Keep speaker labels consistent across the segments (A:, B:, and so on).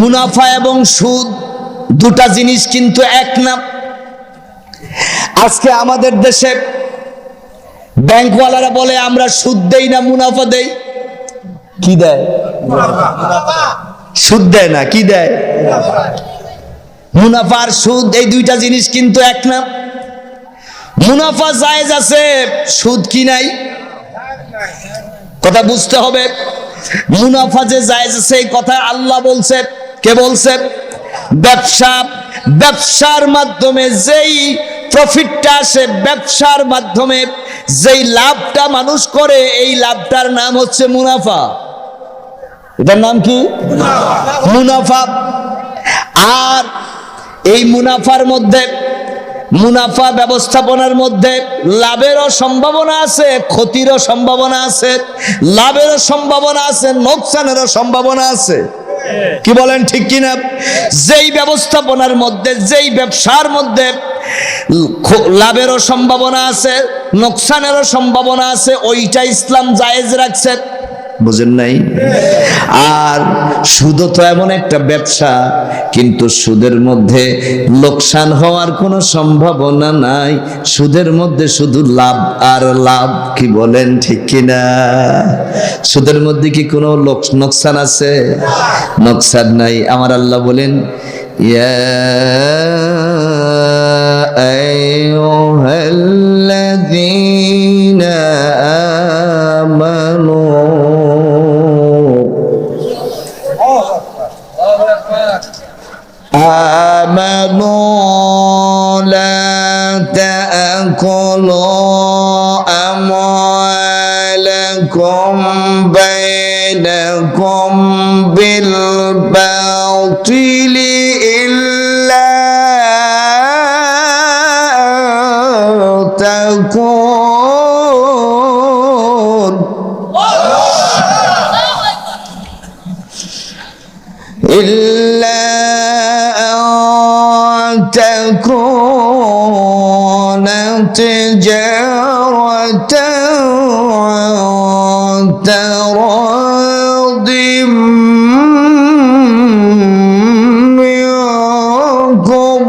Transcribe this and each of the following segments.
A: মুনাফা এবং সুদ দুটা জিনিস কিন্তু এক না। আজকে আমাদের দেশে ব্যাংকওয়ালারা বলে, আমরা সুদ দেই না, মুনাফা দেই। কি দেয়? সুদ দেয় না, কি দেয়? মুনাফা আর সুদ, এই দুইটা জিনিস কিন্তু এক না। মুনাফা জায়েজ আছে, সুদ কি নাই? কথা বুঝতে হবে। মুনাফা যে জায়েজ আছে, এই কথা আল্লাহ বলছে। কে বলছে? ব্যবসা ব্যবসার মাধ্যমে যেই প্রফিটটা আসে ব্যবসার মাধ্যমে যেই লাভটা মানুষ করে এই লাভটার নাম হচ্ছে মুনাফা। এটার নাম কি? মুনাফা। আর এই মুনাফার মধ্যে মুনাফা ব্যবস্থাপনার মধ্যে লাভেরও সম্ভাবনা আছে ক্ষতিরও সম্ভাবনা আছে লাভেরও সম্ভাবনা আছে নোকসানেরও সম্ভাবনা আছে। কি বলেন ঠিক কিনা? যেই ব্যবস্থাপনার মধ্যে, যেই ব্যবসার মধ্যে লাভেরও সম্ভাবনা আছে, নোকসানেরও সম্ভাবনা আছে, ওইটা ইসলাম জায়েজ রাখছে। বুঝেন নাই আর সুদও তো এমন একটা ব্যবসা কিন্তু সুদের মধ্যে লোকসান হওয়ার কোনো সম্ভাবনা নাই সুদের মধ্যে শুধু লাভ আর লাভ কি বলেন ঠিক কিনা সুদের মধ্যে কি কোনো লোক- নোকসান আছে নোকসান নাই আমার আল্লাহ বলেন ইয়া আইয়ুহাল্লাযীনা আমানু آمنوا تأكلوا أموالكم بينكم بالباطل إلا تكون إلا أن تكون تجارة تراض منكم.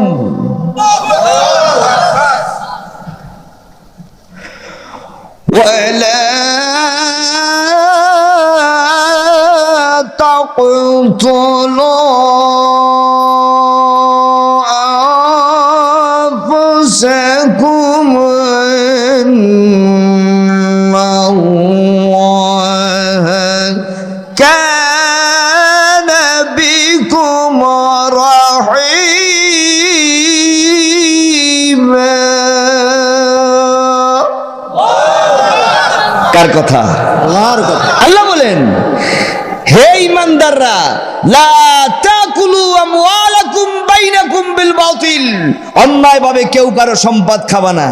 A: ولا تقتلوا رحيما কার কথা
B: আল্লাহর কথা
A: আল্লাহ বলেন হে ইমানদাররা লা তাকুলু আমওয়ালাকুম বাইনাকুম বিল বাতিল অন্যায় ভাবে কেউ কারো সম্পদ খাবা না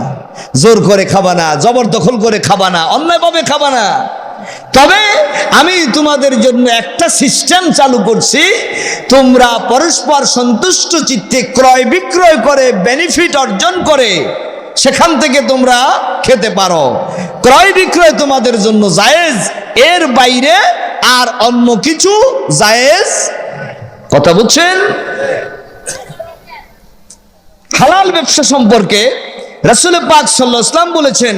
A: জোর করে খাবা না জবরদখল করে খাবা না অন্যায় ভাবে খাবা না তবে আমি তোমাদের জন্য একটা সিস্টেম চালু করছি। তোমরা পরস্পর সন্তুষ্ট চিত্তে ক্রয় বিক্রয় করে বেনিফিট অর্জন করে সেখান থেকে তোমরা খেতে পারো। ক্রয় বিক্রয় তোমাদের জন্য জায়েজ, এর বাইরে আর অন্য কিছু জায়েজ? কথা বুঝছেন হালাল ব্যবসা সম্পর্কে রাসূল পাক সাল্লাল্লাহু আলাইহি ওয়াসাল্লাম বলেছেন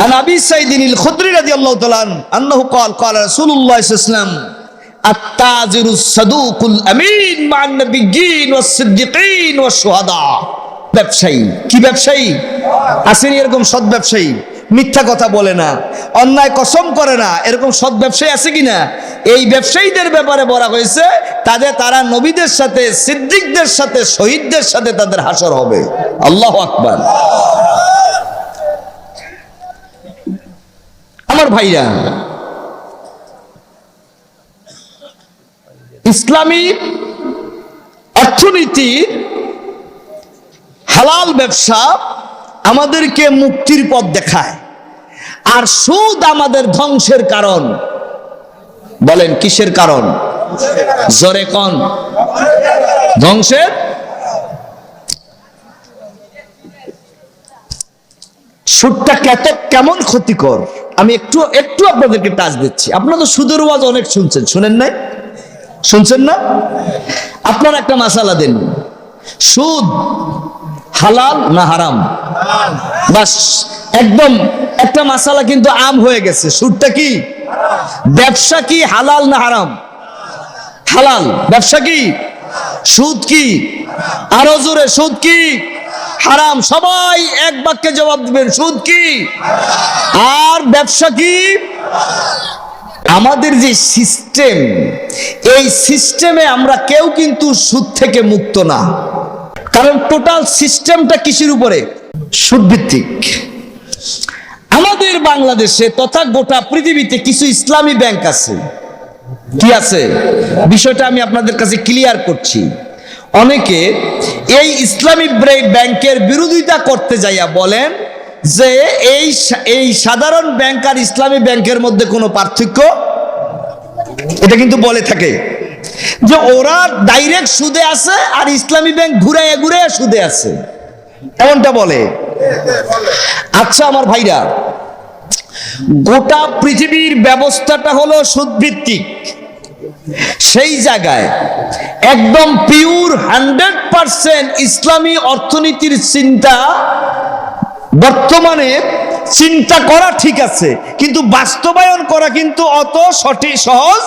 A: عن ابي سعيد الخدري رضي الله تعالى عنه انه قال قال رسول الله صلى الله عليه وسلم التاجر الصدوق الامين مع النبيين والصديقين والشهداء ব্যবসায়ী কি ব্যবসায়ী আসেনি এরকম সৎ ব্যবসায়ী মিথ্যা কথা বলে না অন্যায় কসম করে না এরকম সৎ ব্যবসায়ী আছে কিনা এই ব্যবসায়ীদের ব্যাপারে বলা হয়েছে তাদের তারা নবীদের সাথে সিদ্দিকদের সাথে শহীদদের সাথে তাদের হাসর হবে আল্লাহ আকবার আমার ভাইরা। ইসলামী অর্থনীতির হালাল ব্যবসা আমাদেরকে মুক্তির পথ দেখায়। আর সুদ আমাদের ধ্বংসের কারণ। বলেন, কিসের কারণ? জোরে কন। ধ্বংসের? সুদটা কেমন ক্ষতিকর? আমি একটু একটু আপনাদেরকে টাচ দিচ্ছি। আপনারা তো সুদের ওয়াজ অনেক শুনছেন, শুনেন নাই? শুনছেন না? আপনারা একটা মাসালা দেন। সুদ হালাল না হারাম? বাস, একদম একটা মাসালা কিন্তু আম হয়ে গেছে। সুদটা কি? ব্যবসা কি হালাল না হারাম? হালাল। ব্যবসা কি? সুদ কি? আরও জোরে, সুদ কি? হারাম, সবাই এক বাক্যে জবাব দিবেন, সুদ কি? আর ব্যবসা কি? আমাদের যে সিস্টেম, এই সিস্টেমে আমরা কেউ কিন্তু সুদ থেকে মুক্ত না। কারণ টোটাল সিস্টেমটা কিসের উপরে? সুদ ভিত্তিক আমাদের বাংলাদেশে তথা গোটা পৃথিবীতে কিছু ইসলামী ব্যাংক আছে। কি আছে? বিষয়টা আমি আপনাদের কাছে ক্লিয়ার করছি। অনেকে এই ইসলামী ব্যাংকের বিরোধিতা করতে যাইয়া বলেন যে এই এই সাধারণ ব্যাংক আর ইসলামী ব্যাংকের মধ্যে কোনো পার্থক্য? এটা কিন্তু বলে থাকে যে ওরা ডাইরেক্ট সুদে আছে আর ইসলামী ব্যাংক ঘুরাইয়া ঘুরাইয়া সুদে আছে। এমনটা বলে। আচ্ছা আমার ভাইরা, গোটা পৃথিবীর ব্যবস্থাটা হলো সুদভিত্তিক। সেই জায়গায় একদম পিওর হান্ড্রেড পার্সেন্ট ইসলামী অর্থনীতির চিন্তা বর্তমানে চিন্তা করা ঠিক আছে, কিন্তু বাস্তবায়ন করা কিন্তু অত সঠিক, সহজ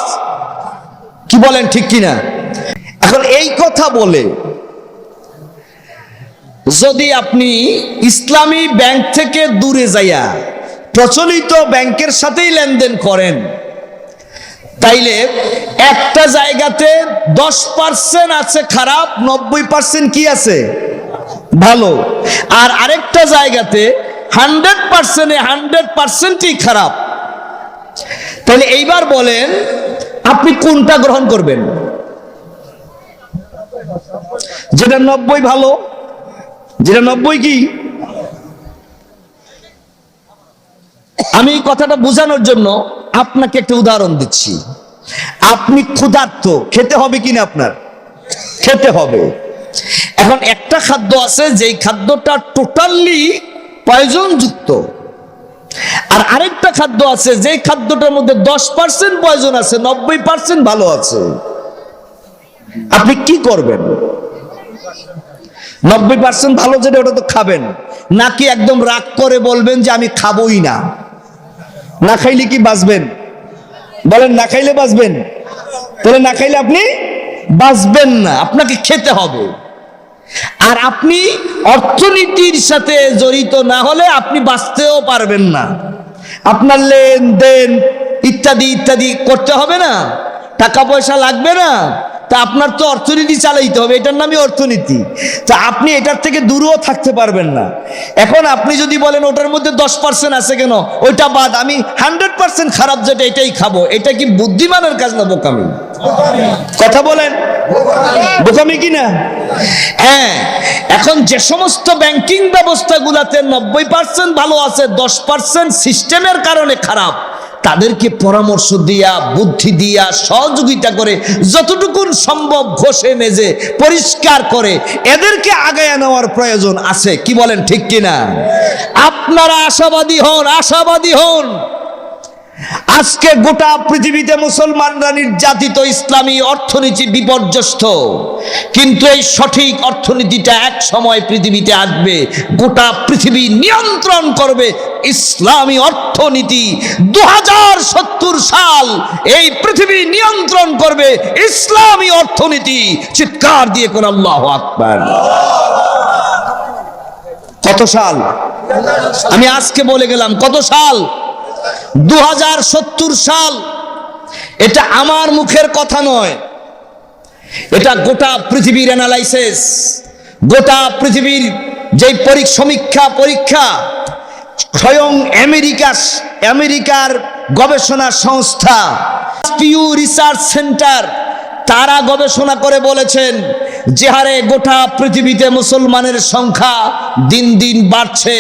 A: কি বলেন ঠিক কিনা? এখন এই কথা বলে যদি আপনি ইসলামী ব্যাংক থেকে দূরে যাইয়া প্রচলিত ব্যাংকের সাথেই লেনদেন করেন তাইলে একটা জায়গাতে দশ পার্সেন্ট আছে খারাপ, নব্বই পার্সেন্ট কি আছে? ভালো। আর আরেকটা জায়গাতে হান্ড্রেড পার্সেন্টে হান্ড্রেড পার্সেন্টই খারাপ। তাহলে এইবার বলেন, আপনি কোনটা গ্রহণ করবেন? যেটা নব্বই ভালো, যেটা নব্বই কি? আমি কথাটা বোঝানোর জন্য আপনাকে একটা উদাহরণ দিচ্ছি। আপনি ক্ষুধার্ত, খেতে হবে কিনা আপনার? খেতে হবে। এখন একটা খাদ্য আছে, যেই খাদ্যটা টোটালি পয়জন যুক্ত আর আরেকটা খাদ্য আছে, যেই খাদ্যটার মধ্যে দশ পার্সেন্ট পয়জন আছে, নব্বই পার্সেন্ট ভালো আছে। আপনি কি করবেন? নব্বই পার্সেন্ট ভালো যেটা, ওটা তো খাবেন। নাকি একদম রাগ করে বলবেন যে আমি খাবোই না? না খাইলে কি বাঁচবেন? বলেন, না খাইলে বাঁচবেন? তাহলে না খাইলে আপনি বাঁচবেন না, আপনাকে খেতে হবে। আর আপনি অর্থনীতির সাথে জড়িত না হলে আপনি বাঁচতেও পারবেন না। আপনার লেনদেন ইত্যাদি ইত্যাদি করতে হবে না। টাকা পয়সা লাগবে না। তা আপনার তো অর্থনীতি চালাইতে হবে, এটার নামই অর্থনীতি। তা আপনি এটার থেকে দূরেও থাকতে পারবেন না। এখন আপনি যদি বলেন ওটার মধ্যে দশ পার্সেন্ট আছে কেন, ওইটা বাদ, আমি হান্ড্রেড পার্সেন্ট খারাপ যেটা, এটাই খাব। এটা কি বুদ্ধিমানের কাজ না বোকামি? কথা বলেন। বোকামি কি না? হ্যাঁ এখন যে সমস্ত ব্যাংকিং ব্যবস্থাগুলোতে নব্বই পার্সেন্ট ভালো আছে, দশ পার্সেন্ট সিস্টেমের কারণে খারাপ। তাদেরকে পরামর্শ দিয়া, বুদ্ধি দিয়া, সহযোগিতা করে যতটুকুন সম্ভব ঘষে মেজে পরিষ্কার করে এদেরকে আগায় নেওয়ার প্রয়োজন আছে। কি বলেন ঠিক কিনা? আপনারা আশাবাদী হন আশাবাদী হন। আজকে গোটা পৃথিবীতে মুসলমানরা নির্যাতিত ইসলামী অর্থনীতি বিপর্যস্ত। কিন্তু এই সঠিক অর্থনীতিটা এক সময় পৃথিবীতে আসবে, গোটা পৃথিবী নিয়ন্ত্রণ করবে ইসলামী অর্থনীতি। দুহাজার সত্তর সাল এই পৃথিবী নিয়ন্ত্রণ করবে ইসলামী অর্থনীতি। চিৎকার দিয়ে কোন আল্লাহ আকবার। কত সাল? আমি আজকে বলে গেলাম, কত সাল? দু হাজার সত্তর সাল, এটা আমার মুখের কথা নয়। এটা গোটা পৃথিবীর অ্যানালাইসিস গোটা পৃথিবীর যে সমীক্ষা পরীক্ষা, স্বয়ং আমেরিকা, আমেরিকার গবেষণা সংস্থা পিউ রিসার্চ সেন্টার তারা গবেষণা করে বলেছেন যে হারে গোটা পৃথিবীতে মুসলমানের সংখ্যা দিন দিন বাড়ছে।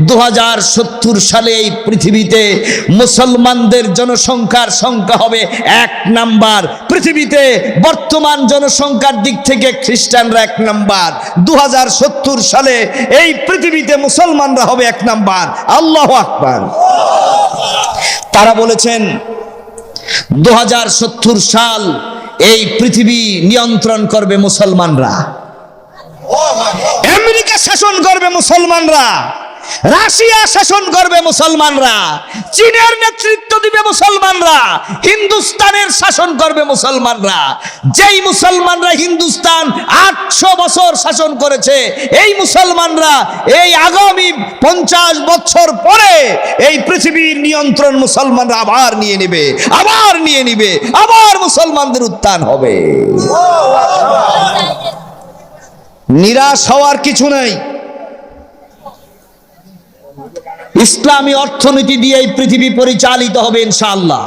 A: দুহাজার সত্তর সালে এই পৃথিবীতে মুসলমানদের জনসংখ্যার সংখ্যা হবে এক নাম্বার। পৃথিবীতে বর্তমান জনসংখ্যার দিক থেকে খ্রিস্টানরা এক নাম্বার। দু হাজার সত্তর সালে এই পৃথিবীতে মুসলমানরা হবে এক নাম্বার। আল্লাহ আকবার। তারা বলেছেন দু হাজার সত্তর সাল এই পৃথিবী নিয়ন্ত্রণ করবে মুসলমানরা আমেরিকা শাসন করবে মুসলমানরা রাশিয়া শাসন করবে মুসলমানরা চীনের নেতৃত্ব দিবে মুসলমানরা হিন্দুস্তানের শাসন করবে মুসলমানরা। যেই মুসলমানরা হিন্দুস্তান আটশো বছর শাসন করেছে এই মুসলমানরা এই আগামী পঞ্চাশ বছর পরে এই পৃথিবীর নিয়ন্ত্রণ মুসলমানরা আবার নিয়ে নেবে আবার নিয়ে নিবে আবার মুসলমানদের উত্থান হবে। নিরাশ হওয়ার কিছু নেই। ইসলামী অর্থনীতি দিয়ে এই পৃথিবী পরিচালিত হবে ইনশাআল্লাহ।